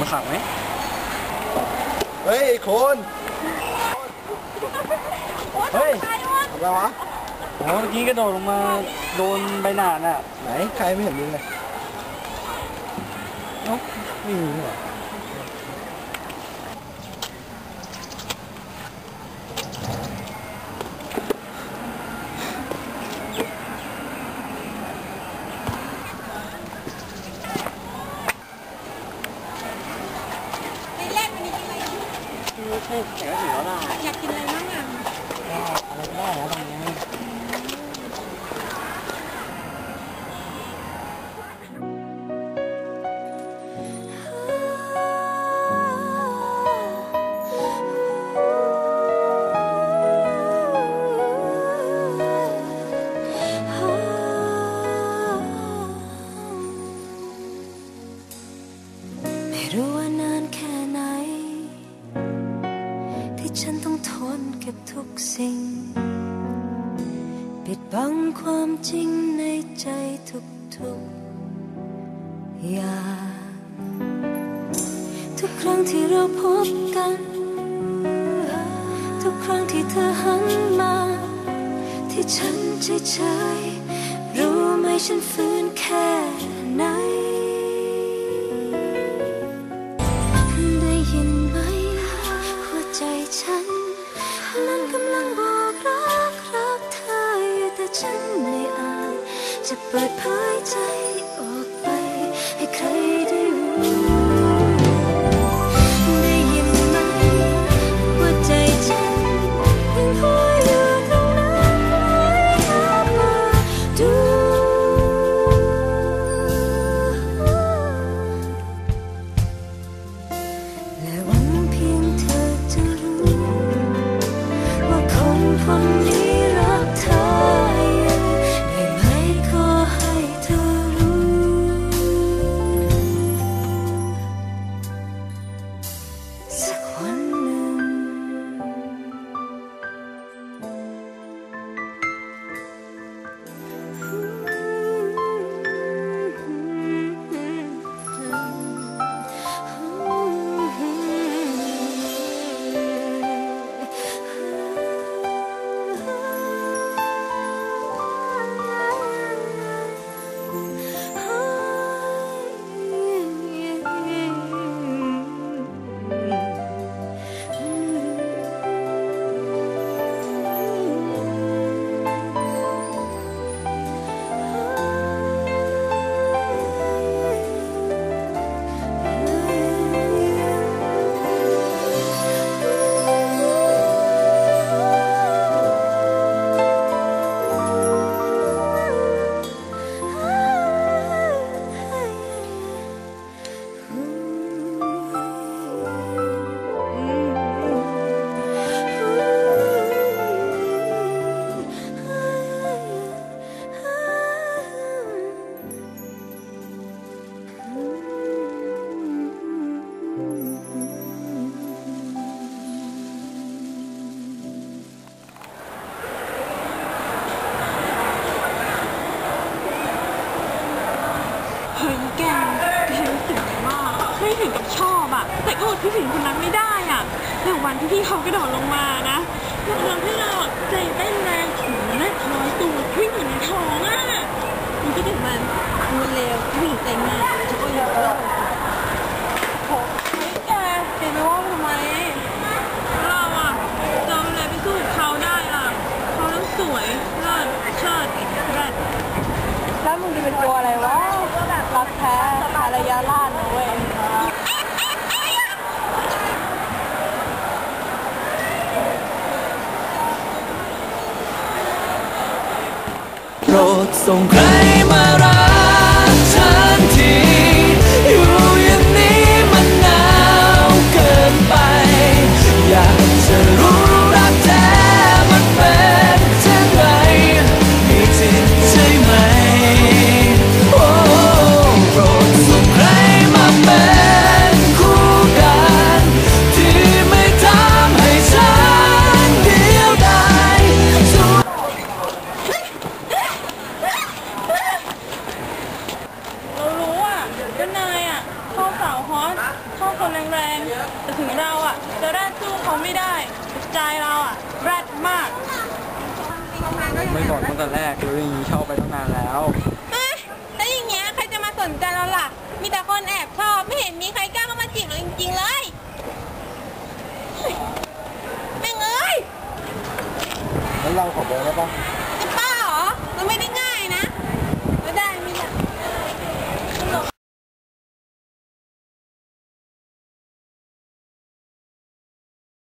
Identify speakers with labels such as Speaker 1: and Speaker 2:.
Speaker 1: มาขังไหม
Speaker 2: เฮ้ยไอ้คนเฮ้ยทำอะไรวะ
Speaker 1: โอ้เมื่อกี้กระโดดลงมาโดนใบหนาดอะ
Speaker 2: ไหนใครไม่เห็นมึงเลย
Speaker 1: เอ้าไม่มีนี่หรอ
Speaker 3: ในแรกมันมีอะไร
Speaker 1: ไม่ ใช่แขกถึงแล้วล่ะ
Speaker 3: อยากกินอะไรบ้างอะ
Speaker 1: อะไรก็ได้แล้วตรงนี้
Speaker 4: กับทุกสิ่ง ปิดบังความจริงในใจทุกๆอย่างทุกครั้งที่เราพบกัน ทุกครั้งที่เธอหันมา ที่ฉันเฉยๆรู้ไหมฉันฟื้นแค่ไหน เปิดเผยใจออกไป อะ
Speaker 3: แต่ก็อดพี่ผิงคนนั้นไม่ได้อะแต่วันที่พี่เขากระโดดลงมานะมันทำให้เราใจเต้นแรงถึงแม่น้อยตัววิ่งอยู่ในท้องอะมันก็ถึงมันมันเลวพี่ผิงใจมากจะก็อยากเลิกโอ้เฮ้ยแกแกไม่ว่าทำไม เราอะจะเอาอะไรไปสู้กับเขาได้ล่ะเขาทั้งสวยเลิศเชิดแรด
Speaker 5: แล้วมึงจะเป็นตัวอะไรวะรักแท้ภรรยาล่านนะเว้ย
Speaker 3: เโป
Speaker 6: รดส่งใครมารักฉันที
Speaker 3: อะชอบสาวฮอตชอบคนแรงๆแต่ถึงเราอะจะแรดสู้เขาไม่ได้แต่ใจเราอะแรดมาก
Speaker 1: ไม่บอกตั้งแต่แรกรู้อย่างนี้ชอบไปตั้งนานแล้ว
Speaker 3: เอ๊ะแล้วอย่างเงี้ยใครจะมาสนใจเราล่ะ มีแต่คนแอบชอบไม่เห็นมีใครกล้าเข้ามาจีบเราจริงๆเลยเฮ้ยแม่งเอ้ย
Speaker 2: แล้วเราขอเบอร์ได้ปะ
Speaker 3: ไ